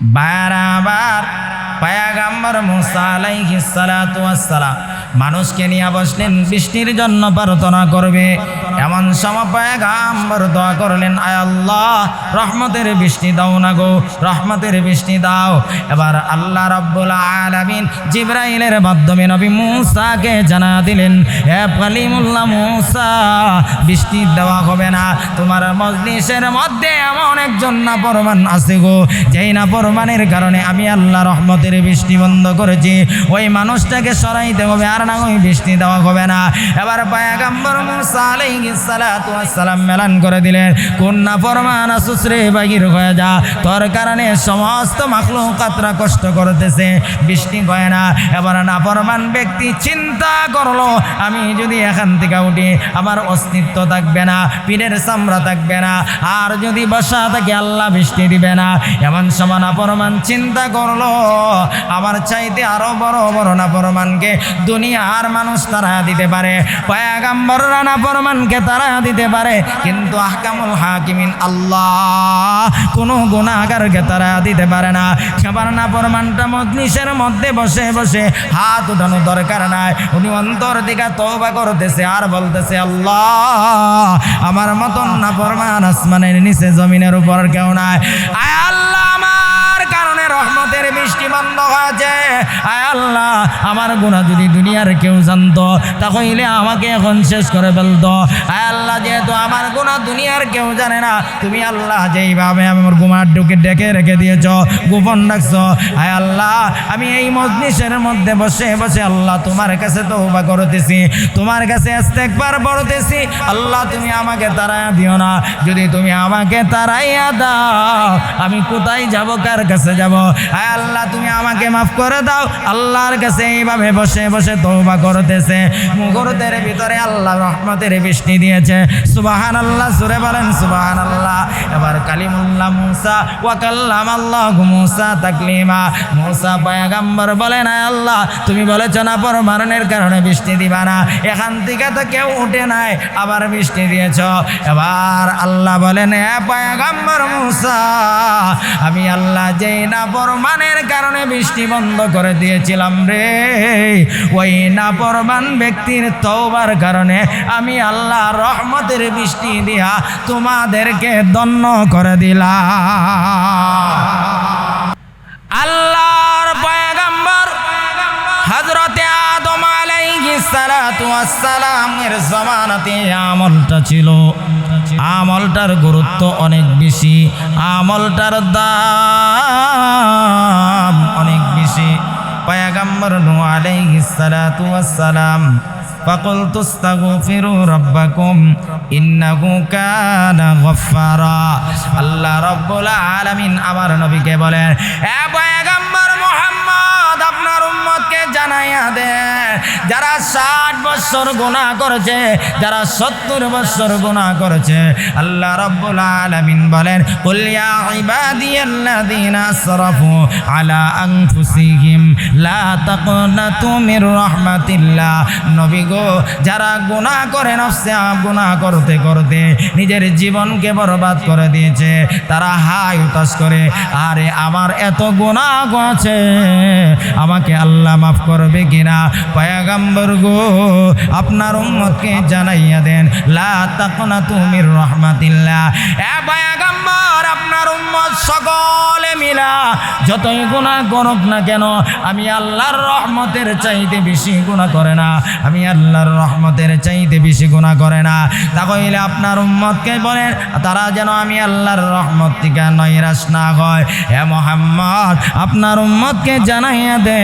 বারাবার পায়াগাম্বর মুসা আলাইহিস সালাতু ওয়াস সালাম। মানুষকে নিয়ে বসলেন, বৃষ্টির জন্য প্রার্থনা করবে। এমন সময় পায়াগাম্বর দোয়া করলেন, আয় আল্লাহ, রহমতের বৃষ্টি দাও না গো, রহমতের বৃষ্টি দাও। এবার আল্লাহ রাব্বুল আলামিন জিব্রাইলের মাধ্যমে নবী মুসাকে জানা দিলেন, হে কালিমুল্লাহ মুসা, বৃষ্টি দেওয়া হবে না। তোমার মজলিসের মধ্যে এমন একজন না পরমান আছে গো, যেই না পরমানের কারণে আমি আল্লাহ রহমতের বৃষ্টি বন্ধ করেছি। ওই মানুষটাকে সরাইতে হবে আর ওই বৃষ্টি দেওয়া হবে না। এবার মেলান করে দিলেন। কোন না পরমান আসুসরে বাগির হয়ে যা। তোর কারণে সমস্ত কষ্ট করতেছে। বৃষ্টি হয় না। এবার না পরমান ব্যক্তি চিন্তা করল, আমি যদি এখান থেকে উঠি, আমার অস্তিত্ব থাকবে না, পীরের চামড়া থাকবে না, আর যদি বসা থাকে, আল্লাহ বৃষ্টি দিবে না। এমন সময় না পরমান চিন্তা করল, আমার চাইতে আরও বড় বড় না পরমানকে দুনিয়ার মানুষ তারা দিতে পারে। পয়াগাম্বররা না পরমানকে তারা দিতে পারে। কিন্তু আহকামুল হাকিমিন আল্লাহ কোনো গুণাগারকে তারা দিতে পারে না। সেবার না পরমানটা মজলিসের মধ্যে বসে বসে হাত উঠানো দরকার নাই। উনি অন্তর দিকে তওবা করতেছে আর বলতেছে, আল্লাহ, আমার মতন না পরমান আসমানের নিচে জমিনের উপর কেউ নাই। আয় আল্লাহ আমার! রহমতের বৃষ্টি বন্ধ হয়েছে। আয় আল্লাহ, আমার গুণা যদি দুনিয়ার কেউ জানতো, তাহলে আমাকে এখন শেষ করে ফেলতো। আয় আল্লাহ, যেহেতু আমার গুণা দুনিয়ার কেউ জানে না, তুমি আল্লাহ যেইভাবে আমার গুমার ডুকে ডেকে রেখে দিয়েছ, গোপন রাখছো। আয় আল্লাহ, আমি এই মজলিসের মধ্যে বসে বসে আল্লাহ তোমার কাছে তো উবা করতেছি, তোমার কাছে আসতে একবার পড়তেছি। আল্লাহ, তুমি আমাকে তারাইয়া দিও না। যদি তুমি আমাকে তারাইয়া দাও, আমি কোথায় যাব, কার কাছে যাব? আয় আল্লাহ, তুমি আমাকে মাফ করে দাও। আল্লাহর কাছে এইভাবে বসে বসে তৌবা করতেছে। মুহূর্তের ভিতরে আল্লাহ রহমতের বৃষ্টি দিয়েছে। সুবাহান আল্লাহ সুরে বলেন সুবাহান আল্লাহ এবার কালিমুল্লাহ মুসা ওয়াকাল্লাম আল্লাহ মুসা তাকলিমা। মুসা পায়াগাম্বর বলেন, আয় আল্লাহ, তুমি বলেছ না পরমারণের কারণে বৃষ্টি দিবা না? এখান থেকে তো কেউ উঠে নাই, আবার বৃষ্টি দিয়েছ। এবার আল্লাহ বলেন হ্যাঁ পায়াগাম্বর মুসা, আমি আল্লাহ যেই না পরমানের কারণে বৃষ্টি বন্ধ করে দিয়েছিলাম রে। ওই না পরমান ব্যক্তির তওবার কারণে আমি আল্লাহ রহমতের বৃষ্টি দিয়া তোমাদেরকে দন্য করে দিলাম। আল্লাহর পয়গম্বর হযরতে আদম আলাইহিস সালাতু ওয়াস সালামের জামানাতে আমলটা ছিল। আমলটার গুরুত্ব অনেক বেশি আমলটার দাম অনেক বেশি পয়গম্বর নূহ আলাইহিস সালাতু ওয়াস সালাম فقلت استغفروا ربكم إنه كان غفارا আল্লাহ রব্বুল আলামিন আমার নবীকে বলেন এ পয়গম্বর মুহাম্মদ আপনার উম্মতকে জানাইয়া দেন যারা ষাট বছর গুণা করেছে, যারা সত্তর বছর গুণা করেছে, আল্লাহ রব্বুল আলামিন বলেন, কুল ইবাদিয়াল্লাযীনা আসরাফু আলা আনফুসিহিম, লা তাকনাতু মির রাহমাতিল্লাহ। নবী গো, যারা গুণা করে নফসে গুণা করতে করতে নিজের জীবনকে বরবাদ করে দিয়েছে, তারা হাই উতাস করে, আরে আমার এত গুণা আছে, আমাকে আল্লাহ মাফ করবে কিনা? পয়াগাম্বর গো, আপনার উম্মতকে জানাইয়া দেন, লা তাকনা তুমির রহমাতিল্লাহ। এ পয়াগাম্বর, আপনার উম্মত সকলে মিলা, যতই গুণা করুক না কেন, আমি আল্লাহর রহমতের চাইতে বেশি গুণা করে না, আমি আল্লাহর রহমতের চাইতে বেশি গুণা করে না। তা কইলে আপনার উম্মতকে বলেন, তারা যেন আমি আল্লাহর রহমত থেকে নৈরাশ না হয়। হে মোহাম্মদ, আপনার উম্মতকে জানাইয়া দে,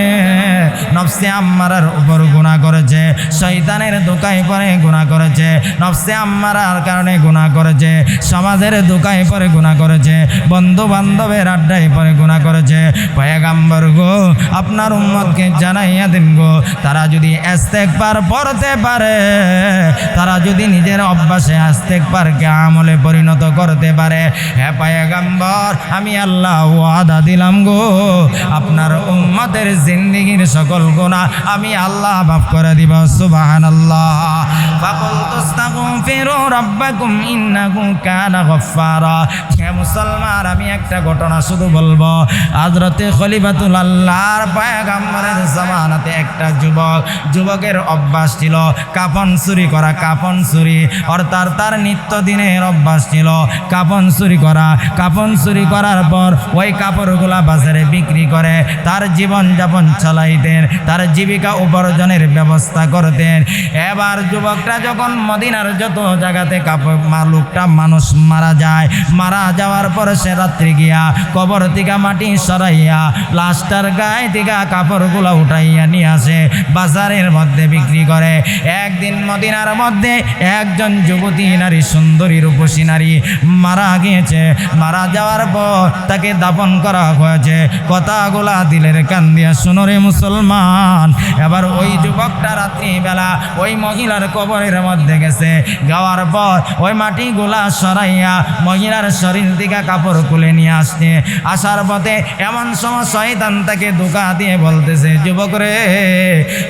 নফসে আম্মারার উপর গুণা করেছে শৈতানের দোকায় পরে গুণা করেছে, নফসে আম্মারার কারণে গুণা করেছে, সমাজের দোকায় পরে গুণা করেছে বন্ধু বান্ধবের আড্ডায় পরে গুণা করেছে। পয়গাম্বর গো, আপনার উম্মতকে জানাইয়া দিন গো, তারা যদি ইস্তেগফার পড়তে পারে, তারা যদি নিজের অভ্যাসে ইস্তেগফারকে আমলে পরিণত করতে পারে হ্যাঁ পায়গাম্বর, আমি আল্লাহ ওয়াদা দিলাম গো, আপনার উম্মতের জিন্দিগির সকল গুনাহ আমি আল্লাহ মাফ করে দিব মুসলমান, আমি একটা ঘটনা শুধু বলব। একটা যুবক, যুবকের অভ্যাস ছিল কাফন চুরি করা, কাফন চুরি। তার নিত্য দিনের অভ্যাস ছিল কাফন চুরি করা। কাফন চুরি করার পর ওই কাপড়গুলা বাজারে বিক্রি করে, তার জীবন যাপন চালাইতেন। তার জীবিকা উপার্জনের ব্যবস্থা করতেন। এবার যুবকটা যখন মদিনার যত জায়গাতে কাপড় লোকটা মানুষ মারা যায়, মারা যাওয়ার পর সে রাত্রি গিয়া কবর থেকে মাটি সরাইয়া লাস্টার গায়ে থেকে কাপড়গুলো উঠাইয়া নিয়ে আসে, বাজারের মধ্যে বিক্রি করে। একদিন মদিনার মধ্যে একজন যুবতী নারী, সুন্দরী, রূপসী নারী মারা গিয়েছে। মারা যাওয়ার পর তাকে দাপন করা হয়েছে। কথাগুলা দিলের কান দিয়া শুনরে মুসলমান, এবার ওই যুবকটা রাত্রিবেলা ওই মহিলার কবরের মধ্যে গেছে। যাওয়ার পর ওই মাটিগুলা সরাইয়া মহিলার শরীর দিকে কাপড় খুলে নিয়ে আসছে। আসার পথে এমন সময় শয়তান তাকে ধোকা দিয়ে বলতেছে, যুবক রে,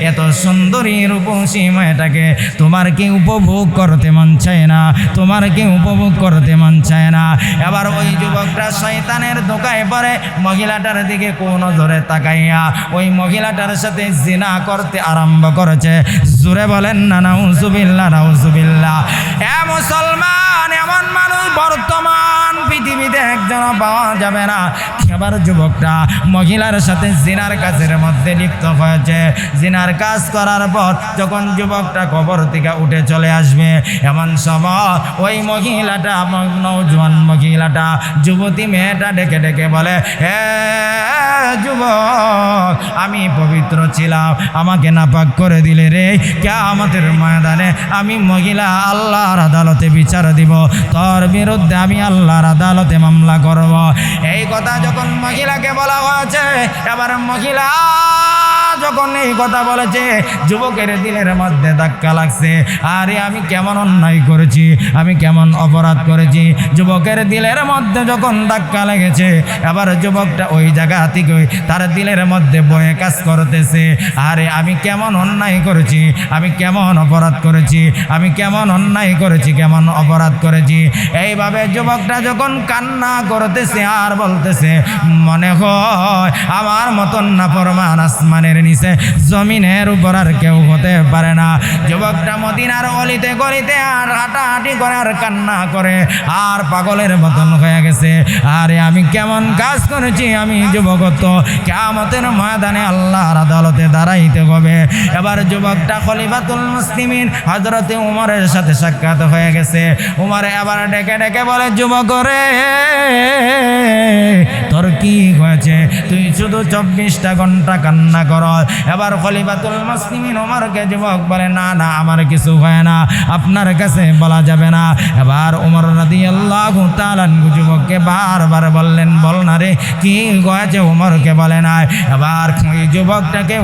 এত সুন্দরী রূপসী মেয়েটাকে তোমার কি উপভোগ করতে মন চায় না? তোমার কি উপভোগ করতে মন চায় না? এবার ওই যুবকটা শয়তানের ধোকায় পরে মহিলাটার দিকে কোন নজরে তাকাইয়া, ওই মহিলাটার সাথে জিনা করতে আরম্ভ করেছে। জুরে বলেন না নাউজুবিল্লাহ নাউজুবিল্লাহ। এ মুসলমান এমন মানুষ বর্তমান পৃথিবীতে একজন পাওয়া যাবে না। এবার যুবকটা মহিলার সাথে জিনার কাজের মধ্যে লিপ্ত হয়েছে। জিনার কাজ করার পর যখন যুবকটা কবর থেকে উঠে চলে আসবে, এমন সময় ওই মহিলাটা নৌজওয়ান মহিলাটা, যুবতী মেয়েটা ডেকে ডেকে বলে হে যুবক, আমি পবিত্র ছিলাম, আমাকে নাপাক করে দিলে রে কে আমাদের ময়দানে আমি মহিলা আল্লাহর আদালতে বিচার দিব। তোর বিরুদ্ধে আমি আল্লাহর আদালতে মামলা করব। এই কথা যখন মহিলাকে বলা হয়েছে এবার মহিলা যখন এই কথা বলেছে, যুবকের দিলের মধ্যে ধাক্কা লাগছে। আরে, আমি কেমন অন্যায় করেছি? আমি কেমন অপরাধ করেছি? যুবকের দিলের মধ্যে যখন ধাক্কা লেগেছে এবার যুবকটা ওই জায়গা থেকে তার দিলের মধ্যে বয়ে কাজ করতেছে। আরে, আমি কেমন অন্যায় করেছি? আমি কেমন অপরাধ করেছি? আমি কেমন অন্যায় করেছি? কেমন অপরাধ করেছি? এইভাবে যুবকটা যখন কান্না করতেছে আর বলতেছে, মনে হয় আমার মতন না পরমান আসমানের নিচে জমিনের উপর আর কেউ হতে পারে না। যুবকটা মদিনার অলিতে গলিতে আর হাঁটাহাঁটি করে আর কান্না করে। আর পাগলের মতন হয়ে গেছে। আরে আমি কেমন কাজ করেছি আমি যুবকত্ব। কেমতের ময়দানে আল্লাহর আদালতে দাঁড়াইতে হবে। এবার যুবকটা খলিফাতুল মুসলিমিন হজরতে উমরের সাথে সাক্ষাৎ হয়ে গেছে। উমরে আবার ডেকে ডেকে বলে, যুবক রে, তোর কি হয়েছে? তুই শুধু চব্বিশটা ঘণ্টা কান্না কর। এবার খলিফাতুল মুসলিমিন উমরকে যুবক বলে, না না, আমার কিছু হয় না, আপনার কাছে বলা যাবে না। এবার রাদি আল্লাহ যুবককে বারবার বললেন, বল না রে, কি হয়েছে? উমরকে বলে, না, এবার যুবকটাকে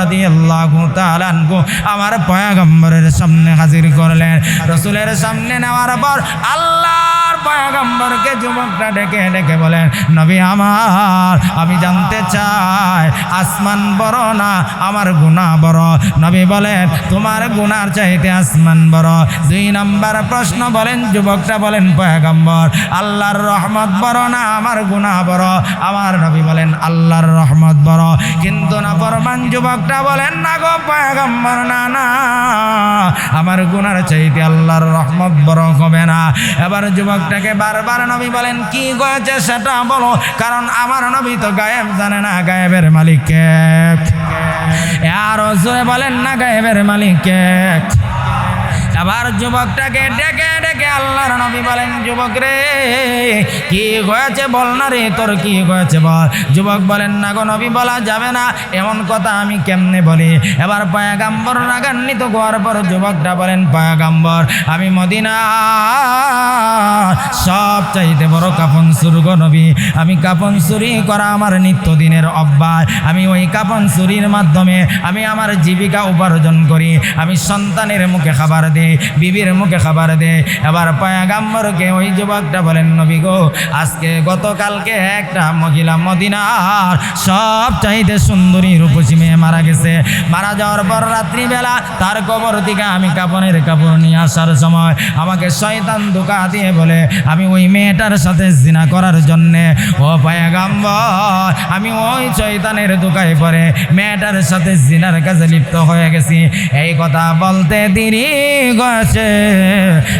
রাদি আল্লাহ তালানগু আমার পয়াগম্বরের সামনে হাজির করলেন। রসুলের সামনে নেওয়ার পর আল্লাহর পয়াগম্বরকে যুবকটা ডেকে ডেকে বলেন, নবী আমার, আমি জানতে চাই, আসমান বড় না আমার গুণা বড়? নবী বলেন, তোমার গুনার চাইতে আসমান বড়। দুই নাম্বার প্রশ্ন বলেন যুবকটা বলেন, পয়াগম্বর, আল্লাহর রহমত বড় না আমার গুণা বড়? আমার নবী বলেন, আল্লাহর রহমত বড়। কিন্তু না ফরমান যুবকটা বলেন, না গো পয়াগম্বর, না না, আমার গুনার চাইতে আল্লাহর রহমত বড় হবে না। এবার যুবকটাকে বারবার নবী বলেন, কি গয়েছে সেটা বলো, কারণ আমার নবী তো গায়েব জানে না গায়েবের মালিককে আর বলেন না গায়েবের মালিককে আবার যুবকটাকে ডেকে ডেকে আল্লাহর নবী বলেন, যুবক রে, কি হয়েছে বল না রে, তোর কি হয়েছে বল? যুবক বলেন, না গো নবী, বলা যাবে না। এমন কথা আমি কেমনে বলি? এবার পায়াগাম্বর রাগান্বিত হওয়ার পর যুবকটা বলেন, পায়াগাম্বর, আমি মদিনা সব চাইতে বড় কাপন সুরগ নবী। আমি কাপন চুরি করা আমার নিত্যদিনের অভ্যাস। আমি ওই কাপন চুরির মাধ্যমে আমি আমার জীবিকা উপার্জন করি। আমি সন্তানের মুখে খাবার দিই, বিবির মুখে খাবার দিই। এবার পায়াগাম্বরকে ওই যুবকটা বলেন, নবী গো, আজকে গতকালকে একটা মহিলা মদিনার সব চাইতে সুন্দরী রূপসী মেয়ে মারা গেছে। মারা যাওয়ার পর রাত্রিবেলা তার কবর থেকে আমি কাপনের কাপড় নিয়ে আসার সময় আমাকে শয়তান ধোকা দিয়ে বলে, আমি ওই মেয়েটার সাথে জিনা করার জন্যে, ও পায়াগাম্বর, আমি ওই শয়তানের দোকায় পরে মেয়েটার সাথে জিনার কাছে লিপ্ত হয়ে গেছি। এই কথা বলতে দেরি গেছে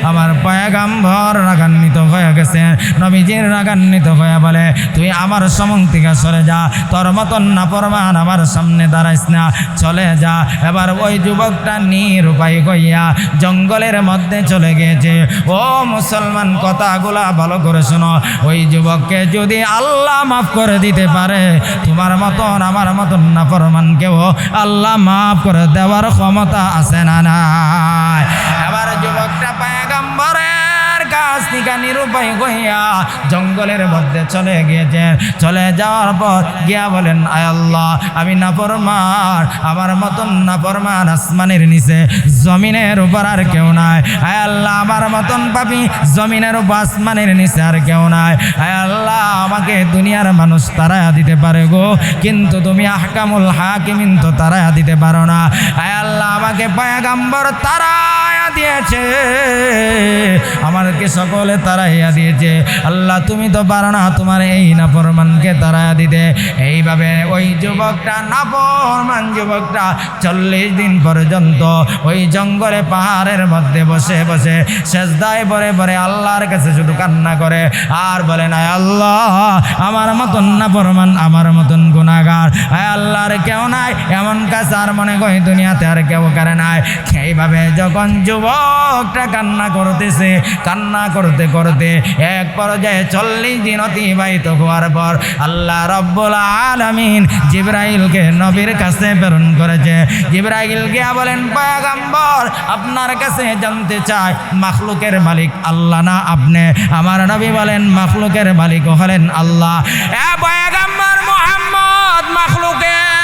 আমার পায়াগাম্বর রাগান্বিত হয়ে গেছে। নবীজির রাগান্বিত হয়ে বলে, তুই আমার সমং থেকে সরে যা। তোর মতন না পরমান আমার সামনে দাঁড়াইস না, চলে যা। এবার ওই যুবকটা নিরুপায় গইয়া জঙ্গলের মধ্যে চলে গিয়েছে ও মুসলমান, কথাগুলা ভালো করে শোনো। ওই যুবককে যদি আল্লাহ মাফ করে দিতে পারে, তোমার মতন, আমার মতন না ফরমান কেউ আল্লাহ মাফ করে দেওয়ার ক্ষমতা আছে না নাই? এবার যুবকটা পায়গাম্বরের থেকে নিরুপায় গইয়া জঙ্গলের মধ্যে চলে গিয়েছে। চলে যাওয়ার পর গিয়া বলেন আল্লাহ, আমি নাফরমান, আমার মতন নাফরমান আসমানের নিচে, জমিনের উপর আর কেউ নাই। আয় আল্লাহ, আমার মতন পাপি জমিনের উপর আসমানের নিচে আর কেউ নাই। আয় আল্লাহ, আমাকে দুনিয়ার মানুষ তারায়া দিতে পারে গো, কিন্তু তুমি আহকামুল হাকিমিন তো তারায়া দিতে পারো না। আয় আল্লাহ, আমাকে পায়াগাম্বর তারায়া দিয়েছে। আমাকে সকলে তারাইয়া দিয়েছে। আল্লাহ, তুমি তো পারো না তোমার এই নাফরমানকে তারাইয়া দিতে। এইভাবে ওই যুবকটা নাফরমান যুবকটা চল্লিশ দিন পর্যন্ত ওই জঙ্গলে পাহাড়ের মধ্যে বসে বসে শেষদায় পরে পরে আল্লাহর কাছে শুধু কান্না করে আর বলে না আল্লাহ, আমার মতন নাফরমান, আমার মতন গুণাগার আয় আল্লাহর কেউ নাই, এমন কাজ আর মনে করি দুনিয়াতে আর কেউ করে নাই। এইভাবে যখন যুবকটা কান্না করতেছে, কান্না করতে করতে এক পর্যায়ে চল্লিশ দিন অতিবাহিত হওয়ার পর আল্লাহ রব্বুল আলমিন জিব্রাইলকে নবীর কাছে প্রেরণ করেছে। জিব্রাইল গিয়া বলেন, পয়গম্বর, আপনার কাছে জানতে চাই, মাখলুকের মালিক আল্লাহ না আপনি? আমার নবী বলেন, মাখলুকের মালিক হলেন আল্লাহ। এ পয়গম্বর মোহাম্মদ, মাখলুকের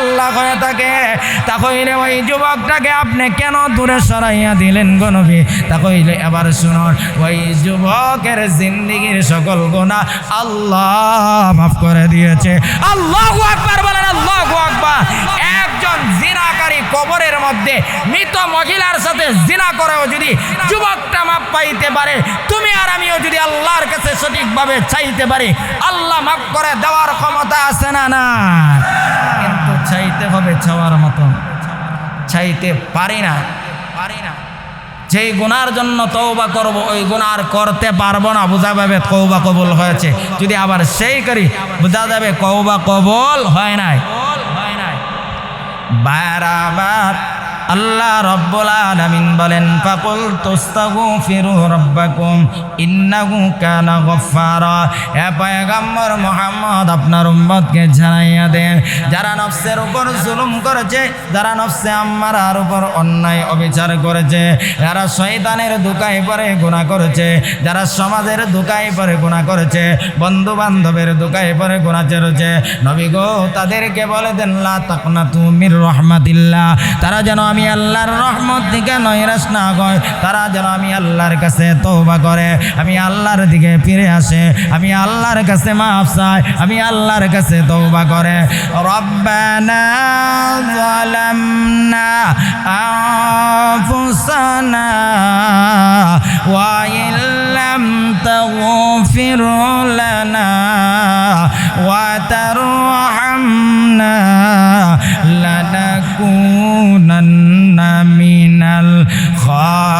আল্লাহ হয়ে থাকে। তাহলে ওই যুবকটাকে আপনি কেন দূরে সরাইয়া দিলেন গনবী তাহলে এবার শুনুন, ওই যুবকের জিন্দিগির সকল গোনা আল্লাহ মাফ করে দিয়েছে। আল্লাহ আকবার বলেন, আল্লাহ আকবার। একজন জিনাকারী কবরের মধ্যে মৃত মহিলার সাথে জিনা করেও যদি যুবকটা মাপ পাইতে পারে, তুমি আর আমিও যদি আল্লাহর কাছে সঠিকভাবে চাইতে পারি, আল্লাহ মাফ করে দেওয়ার ক্ষমতা আছে না না হবে চাওয়ার মতো। চাইতে পারি না। পারি না যেই গুনার জন্য তৌবা করব, ওই গুনার করতে পারব না। বোঝা যাবে কৌবা কবল হয়েছে। যদি আবার সেই করি, বোঝা যাবে কৌবা কবল হয় নাই। হয় নাই বারাবার আল্লাহ রব্বুল আলামিন বলেন ফাকুল তুস্তাগফিরু রাব্বাকুম, ইন্নাহু কানা গফফারা। এ পয়গম্বর মুহাম্মদ আপনার উম্মতকে জানাইয়া দেন, যারা নফসের উপর জুলুম করেছে, যারা নফসে আম্মারার উপর অন্যায় অবিচার করেছে, যারা শয়তানের দুকায় পরে গুনাহ করেছে, যারা সমাজের দুকায় পরে গুনাহ করেছে বন্ধু বান্ধবের দুকায় পরে গুনাহ করেছে, নবী গো, তাদেরকে বলে দেন, লা তাকনাতু মির রহমাতিল্লাহ। তারা যেন আমি আল্লাহর রহমত দিকে নৈরাশ না হয়। তারা যেন আমি আল্লাহর কাছে তৌবা করে, আমি আল্লাহর দিকে ফিরে আসে, আমি আল্লাহর কাছে মাফ চাই, আমি আল্লাহর কাছে তৌবা করে। রব্বানা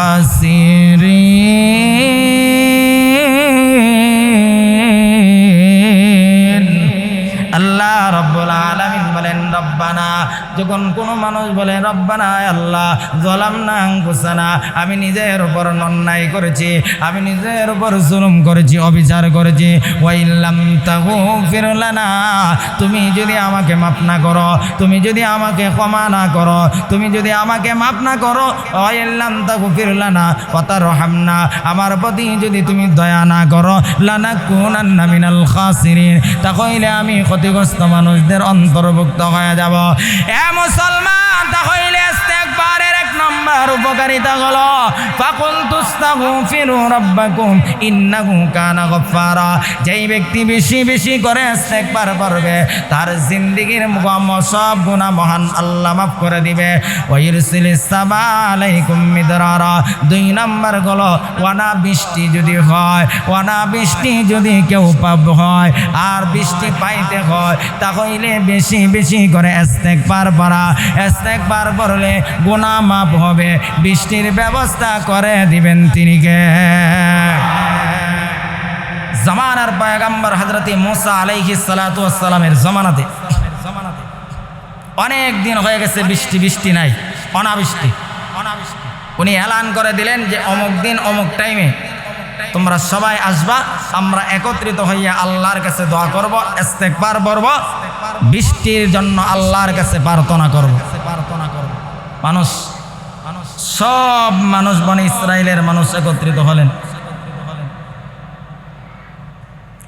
paz. মানুষ বলে, রব্বানা আল্লাহ জলাম না আঙ্কুসানা আমি নিজের উপর অন্যায় করেছি, আমি নিজের উপর জুলুম করেছি, অবিচার করেছি। ওয়াইল্লাম তাহু ফিরলানা তুমি যদি আমাকে মাফ না করো, তুমি যদি আমাকে ক্ষমা না করো, তুমি যদি আমাকে মাফ না করো, ওয়াইল্লাম তাহু ফিরলানা কথা রহাম না আমার প্রতি যদি তুমি দয়া না করো লানা কুনান্না মিনাল খাসিরিন, তাহলে আমি ক্ষতিগ্রস্ত মানুষদের অন্তর্ভুক্ত হয়ে যাব। এ মুসলমান! তাহলে ইস্তেগফারের এক নম্বর উপকারিতা হলো ফাকুল তুস্তাগফিরু রাব্বাকুম ইন্নাহু কানা গফফারা। যেই ব্যক্তি বেশি বেশি করে ইস্তেগফার করবে, তার জিন্দেগীর সব গুনাহ মহান আল্লাহ মাফ করে দিবে। ওয়াইরসিলিস সামা আলাইকুম মিদরারা। দুই নম্বর হলো ওয়ানা বৃষ্টি যদি হয় ওয়ানা বৃষ্টি যদি কেউ পাব হয়, আর বৃষ্টি পাইতে হয়, তাহলে বেশি বেশি করে ইস্তেগফার করা ইস্তেগফার করলে গুনাহ মাফ হবে, বৃষ্টির ব্যবস্থা করে দিবেন তিনি কে? জামানার পয়গাম্বর হজরতে মোসা আলাইহি সালাতু ওয়াসসালামের জমানাতে অনেক দিন হয়ে গেছে বৃষ্টি বৃষ্টি নাই, অনাবৃষ্টি অনাবৃষ্টি। উনি এলান করে দিলেন যে অমুক দিন অমুক টাইমে তোমরা সবাই আসবা, আমরা একত্রিত হইয়া আল্লাহর কাছে দোয়া করব, ইস্তেগফার করব, বৃষ্টির জন্য আল্লাহর কাছে প্রার্থনা করব। প্রার্থনা করব মানুষ, সব মানুষ বনে ইসরায়েলের মানুষ একত্রিত হলেন।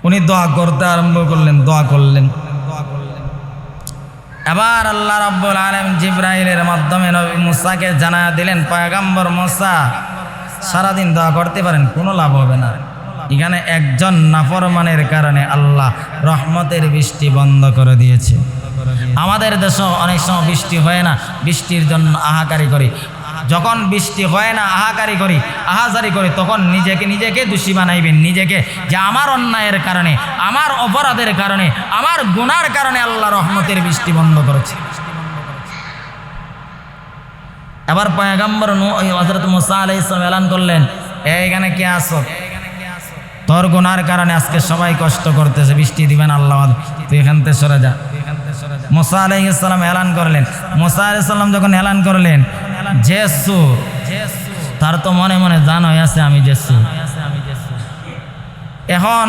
উনি দোয়া করতে আরম্ভ করলেন, দোয়া করলেন। এবার আল্লাহ রাব্বুল আলম জিব্রাইলের মাধ্যমে নবী মুসাকে জানা দিলেন, পয়গাম্বর মুসা সারাদিন দোয়া করতে পারেন, কোনো লাভ হবে না। এখানে একজন নাফরমানের কারণে আল্লাহ রহমতের বৃষ্টি বন্ধ করে দিয়েছে। আমাদের দেশে অনেক সময় বৃষ্টি হয় না, বৃষ্টির জন্য আহাকারি করি। যখন বৃষ্টি হয় না, আহাকারি করি, আহাজারি করি, তখন নিজেকে নিজেকে দোষী বানাইবেন। নিজেকে যে আমার অন্যায়ের কারণে, আমার অপরাধের কারণে, আমার গুনার কারণে আল্লাহ রহমতের বৃষ্টি বন্ধ করেছে। এবার পয়গাম্বর হজরত মুসা আলাই ইসলাম এলান করলেন এইখানে কে আসো তোর গুনার কারণে আজকে সবাই কষ্ট করতেছে, বৃষ্টি দিবেন আল্লাহ, তুই এখান থেকে সরে যা। মোসা আলাই ইসলাম এলান করলেন। মোসা আলাই ইসলাম যখন এলান করলেন, জেসু, তার তো মনে মনে জান হয়ে আছে আমি জেসু। এখন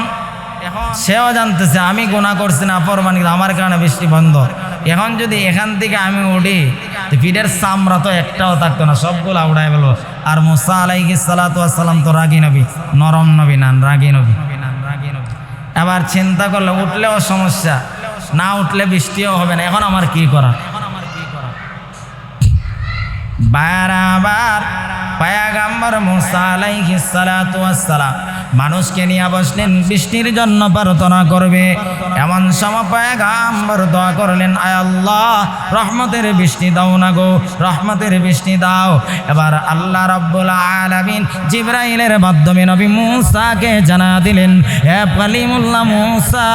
সেও জানতেছে, আমি গুণা করছি না অপরমান আমার কারণে বৃষ্টি বন্ধ। এখন যদি এখান থেকে আমি উঠি পিঠের চামড়া তো একটাও থাকতো না, সবগুলো উড়াই গেল আর মুসা আলাইহি সালাম তো রাগি নবী, নরম নবী নান রাগি নবী। এবার চিন্তা করলে উঠলেও সমস্যা, না উঠলে বৃষ্টিও হবে না, এখন আমার কি করা? বারাবার পায়াগাম্বর মুসা আলাইহি সালাতু ওয়াসসালাম মানুষকে নিয়ে বসলেন, বৃষ্টির জন্য প্রার্থনা করবে। এমন সময় পায়াগাম্বর দোয়া করলেন, আয় আল্লাহ, রহমতের বৃষ্টি দাও না গো, রহমতের বৃষ্টি দাও। এবার আল্লাহ রাব্বুল আলামিন জিব্রাইলের মাধ্যমে নবী মুসাকে জানা দিলেন, হে কালিমুল্লাহ মুসা,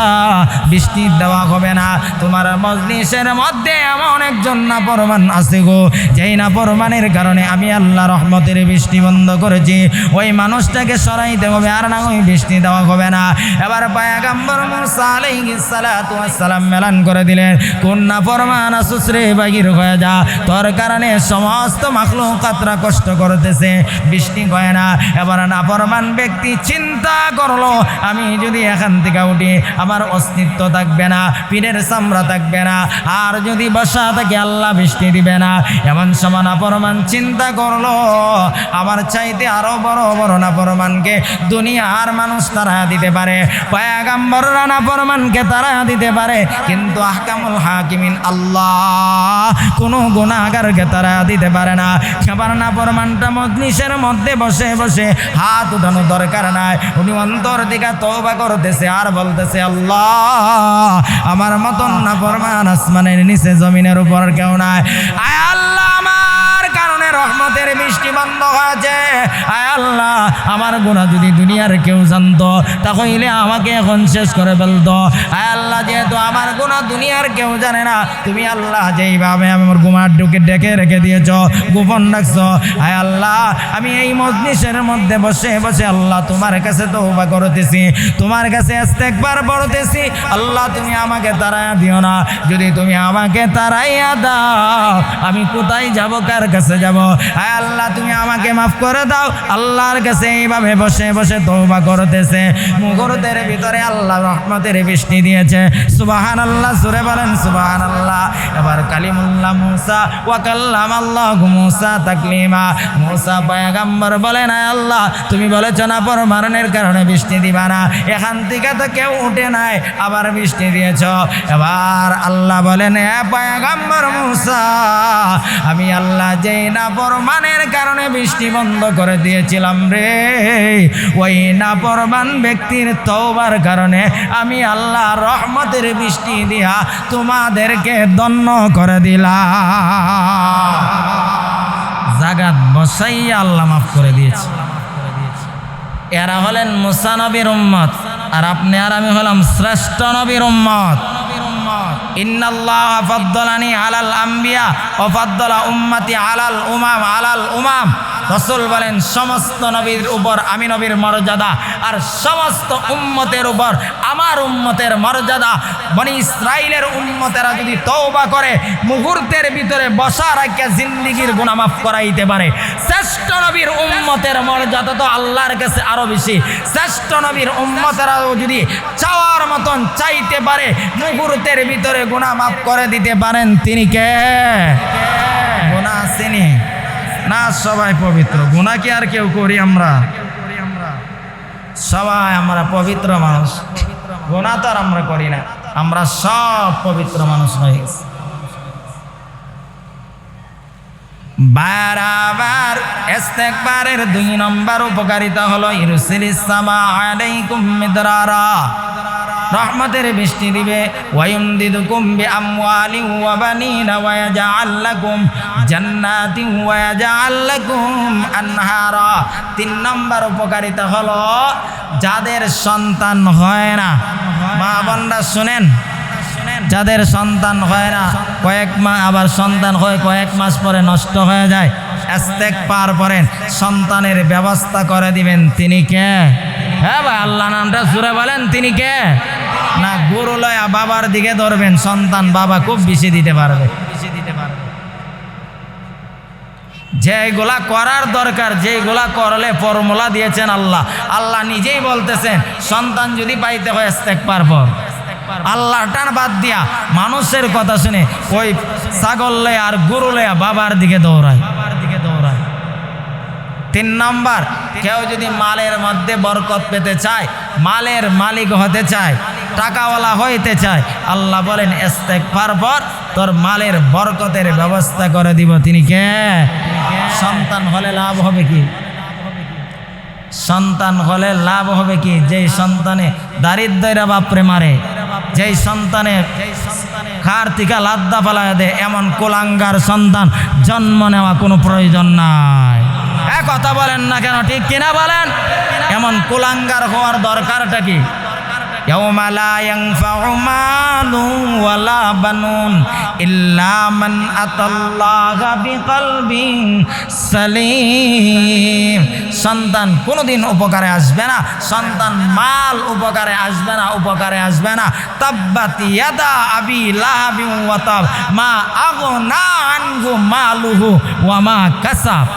বৃষ্টি দেওয়া হবে না, তোমার মজলিসের মধ্যে এমন একজন নাফরমান আছে গো, যেই না নাফরমানের কারণে আমি আল্লাহ রহমতের বৃষ্টি বন্ধ করেছি। ওই মানুষটাকে সরাইতে হবে, আর ওই বৃষ্টি দেওয়া হবে না। এবার পায়াগাম্বর মুসা আলাইহিস সালাতু সালাম মেলান করে দিলেন। কোন নাফরমান আসুসরে বাগির হয়ে যা। তোর কারণে সমস্ত মাখলুকাতরা কষ্ট করতেছে। বৃষ্টি হয় না। এবার নাফরমান ব্যক্তি চিন্তা করল, আমি যদি এখান থেকে উঠি, আমার অস্তিত্ব থাকবে না, পীরের চামড়া থাকবে না, আর যদি বসা থাকে, আল্লাহ বৃষ্টি দিবে না। এমন সময় নাফরমান চিন্তা করল, আমার চাইতে আরও বড় বড় নাফরমানকে দুনিয়ার মানুষ তারা দিতে পারে। পায়াগাম্বররা নাফরমানকে তারা দিতে পারে। কিন্তু আহকামুল হাকিমিন আল্লাহ কোনো গুণাগারকে তারা দিতে পারে না। খাবার নাফরমানটা মজলিসের মধ্যে বসে বসে হাত উঠানো দরকার নাই। উনি অন্তর দিকে তওবা করতেছে আর বলতেছে, আল্লাহ, আমার মতন নাফরমান আসমানের নিচে জমিনের উপর কেউ নাই। আয় আল্লাহ রহমতের মিষ্টি বন্ধ হয়েছে আয় আল্লাহ, আমার গুণা যদি দুনিয়ার কেউ জানতো তাহলে আমাকে এখন শেষ করে ফেলতো। আয় আল্লাহ, যেহেতু আমার গুণা দুনিয়ার কেউ জানে না, তুমি আল্লাহ যেইভাবে আমার গুমার ঢুকে ডেকে রেখে দিয়েছ, গোপন রাখছো। আয় আল্লাহ, আমি এই মজলিসের মধ্যে বসে বসে আল্লাহ তোমার কাছে তো তৌবা করতেছি, তোমার কাছে একবার পড়তেছি। আল্লাহ, তুমি আমাকে তারাইয়া দিও না। যদি তুমি আমাকে তারাইয়া দাও, আমি কোথায় যাব, কার কাছে যাব? আয় আল্লাহ, তুমি আমাকে মাফ করে দাও। আল্লাহর কাছে এইভাবে বসে বসে তৌবা করতেছে। মুহূর্তের ভিতরে আল্লাহ রহমতের বৃষ্টি দিয়েছে। সুবাহান আল্লাহ সুরে বলেন সুবাহান আল্লাহ কালিমুল্লাহ মুসা ওয়াকাল্লাম আল্লাহ মুসা তাকলিমা। মুসা পয়গাম্বর বলেন আয় আল্লাহ, তুমি বলেছ না পরমারণের কারণে বৃষ্টি দিবা না। এখান থেকে তো কেউ উঠে নাই, আবার বৃষ্টি দিয়েছ। এবার আল্লাহ বলেন, এ পয়গাম্বর মুসা, আমি আল্লাহ যেই না পরমানের কারণে বৃষ্টি বন্ধ করে দিয়েছিলাম রে। ওই না পরমান ব্যক্তির তওবার কারণে আমি আল্লাহ রহমতের বৃষ্টি দিয়া তোমাদেরকে দন্য করে দিলা। জাগাত বসাইয়া আল্লাহ মাফ করে দিয়েছে। এরা হলেন মুসা নবীর উম্মত, আর আপনি আর আমি হলাম শ্রেষ্ঠ নবীর উম্মত। ইন্নাল্লাহ আলাল আম্বিয়া উম্মতি আলাল উমাম আলাল উমাম। রসুল বলেন, সমস্ত নবীর উপর আমি নবীর মর্যাদা আর সমস্ত উম্মতের উপর আমার উম্মতের মর্যাদা। বনি ইসরাইলের উম্মতেরা যদি তওবা করে, মুহূর্তের ভিতরে বসা রাখে জিন্দিগির গুণামাফ করাইতে পারে। শ্রেষ্ঠ নবীর উম্মতের মর্যাদা তো আল্লাহর কাছে আরও বেশি। শ্রেষ্ঠ নবীর উম্মতেরাও যদি চাওয়ার মতন চাইতে পারে, মুহূর্তের ভিতরে গুণামাফ করে দিতে পারেন। তিনি কে? গুণা না, সবাই পবিত্র। গুণা কি আর কেউ করি আমরা? সবাই আমরা পবিত্র মানুষ। গুণা তো আর আমরা করি না। আমরা সব পবিত্র মানুষ হয়ে গেছি বারাবার ইস্তেকবারের দুই নম্বর উপকারিতা হলো ইরসিলিস সামা আলাইকুম মিদরারা। রহমতের বৃষ্টি দিবে। লাকুম আনহারা। তিন নম্বর উপকারিতা হলো যাদের সন্তান হয় না। মা বোনরা শুনেন, যাদের সন্তান হয় না, কয়েক মাস আবার সন্তান হয় কয়েক মাস পরে নষ্ট হয়ে যায়। এস্তেক পার করেন সন্তানের ব্যবস্থা করে দিবেন। তিনি কে? হ্যাঁ ভাই আল্লাহ নামটা সুরে বলেন, তিনি কে? না গুরু লয়া বাবার দিকে ধরবেন, সন্তান বাবা খুব বেশি দিতে পারবে। যেগুলা করার দরকার যেগুলা করলে ফর্মুলা দিয়েছেন আল্লাহ। আল্লাহ নিজেই বলতেছেন, সন্তান যদি পাইতে হয় ইস্তেকবার পর। আল্লাহ টান বাদ দিয়া মানুষের কথা শুনে, ওই ছাগল আর গরু লয়া বাবার দিকে দৌড়ায়। তিন নম্বর, কেউ যদি মালের মধ্যে বরকত পেতে চায়, মালের মালিক হতে চায়, টাকাওয়ালা হইতে চায়, আল্লাহ বলেন ইস্তেকবার পর তোর মালের বরকতের ব্যবস্থা করে দিব। তিনি কে? সন্তান হলে লাভ হবে কি? সন্তান হলে লাভ হবে কি? যেই সন্তানে দারিদ্ররা বাপরে মারে যেই সন্তানে খার থেকে লাদ্দা ফালায় দেয় এমন কোলাঙ্গার সন্তান জন্ম নেওয়া কোনো প্রয়োজন নাই। কথা বলেন না কেন, ঠিক কিনা বলেন? এমন কোলাঙ্গার হওয়ার দরকারটা কি? yauma la yanfa'u malun wala banun illa man atallaha biqalbin Kuno সন্তান upo উপকারে আসবে না সন্তান মাল উপকারে আসবে না উপকারে আসবে না yada ইয়াদা আবি watab. ওয়া তাব মা আগনা আনহু মালুহু ওয়া মা কাসাব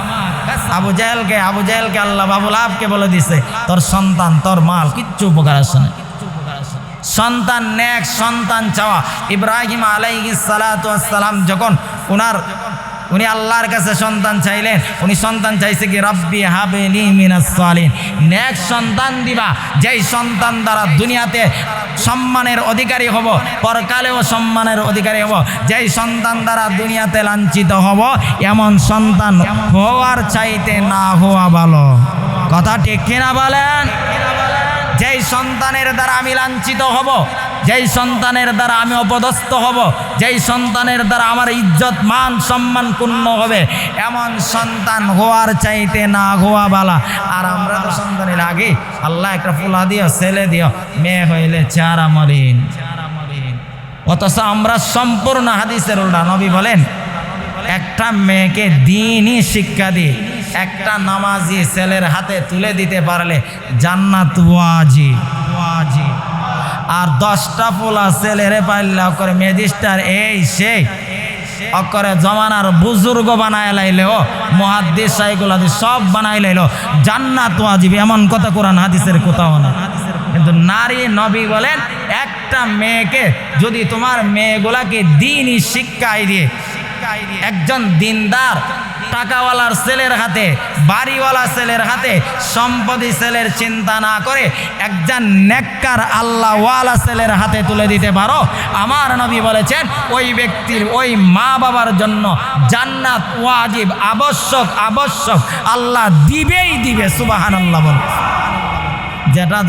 আবু জাহেলকে আবু জাহেলকে আল্লাহ বাবুল আবকে বলে দিছে তোর সন্তান তোর মাল কিচ্ছু উপকার আসে না সন্তান নেক সন্তান চাওয়া। ইব্রাহিম আলাইহি সালাতু সালাম যখন ওনার উনি আল্লাহর কাছে সন্তান চাইলেন, উনি সন্তান চাইছে কি, রব্বি হাবেলি মিনাস সালিন নেক সন্তান দিবা, যেই সন্তান দ্বারা দুনিয়াতে সম্মানের অধিকারী হব, পরকালেও সম্মানের অধিকারী হব, যেই সন্তান দ্বারা দুনিয়াতে লাঞ্ছিত হব, এমন সন্তান হওয়ার চাইতে না হওয়া ভালো। কথা ঠিক কিনা বলেন? সন্তানের দ্বারা আমি লাঞ্ছিত হব, যেই সন্তানের দ্বারা আমি অপদস্থ হব, যেই সন্তানের দ্বারা আমার ইজ্জত, মান, সম্মান পূর্ণ হবে, এমন সন্তান হওয়ার চাইতে না হওয়া বালা। আর আমরা তো সন্তানের আগে আল্লাহ একটা ফুলা দিও, ছেলে দিও, মেয়ে হইলে চারা মরিন অথচ আমরা সম্পূর্ণ হাদিসের উল্টা। নবী বলেন, একটা মেয়েকে দিনই শিক্ষা দিয়ে একটা নামাজি ছেলের হাতে তুলে দিতে পারলে জান্নাত ওয়াজি। ওয়াজি আর দশটা পোলা ছেলেরে পাইলে করে মেজিস্টার, এই সেই, অকরে জমানার বুজুর্গ বানায় লাইলেও মহাদ্দিস সাইকুল হাদিস সব বানাই লাইলো জান্নাত ওয়াজিব। এমন কথা কোরআন হাদিসের কোথাও না। কিন্তু নারী নবী বলেন, একটা মেয়েকে যদি তোমার মেয়েগুলাকে দিনই শিক্ষায় দিয়ে, একজন দিনদার টাকাওয়ালার ছেলের হাতে, বাড়িওয়ালা ছেলের হাতে সম্পত্তি ছেলের চিন্তা না করে একজন নেককার আল্লাহওয়ালা ছেলের হাতে তুলে দিতে পারো। আমার নবী বলেছেন, ওই ব্যক্তির, ওই মা বাবার জন্য জান্নাত ওয়াজিব, আবশ্যক আবশ্যক, আল্লাহ দিবেই দিবে সুবাহান আল্লাহ বল। যেটা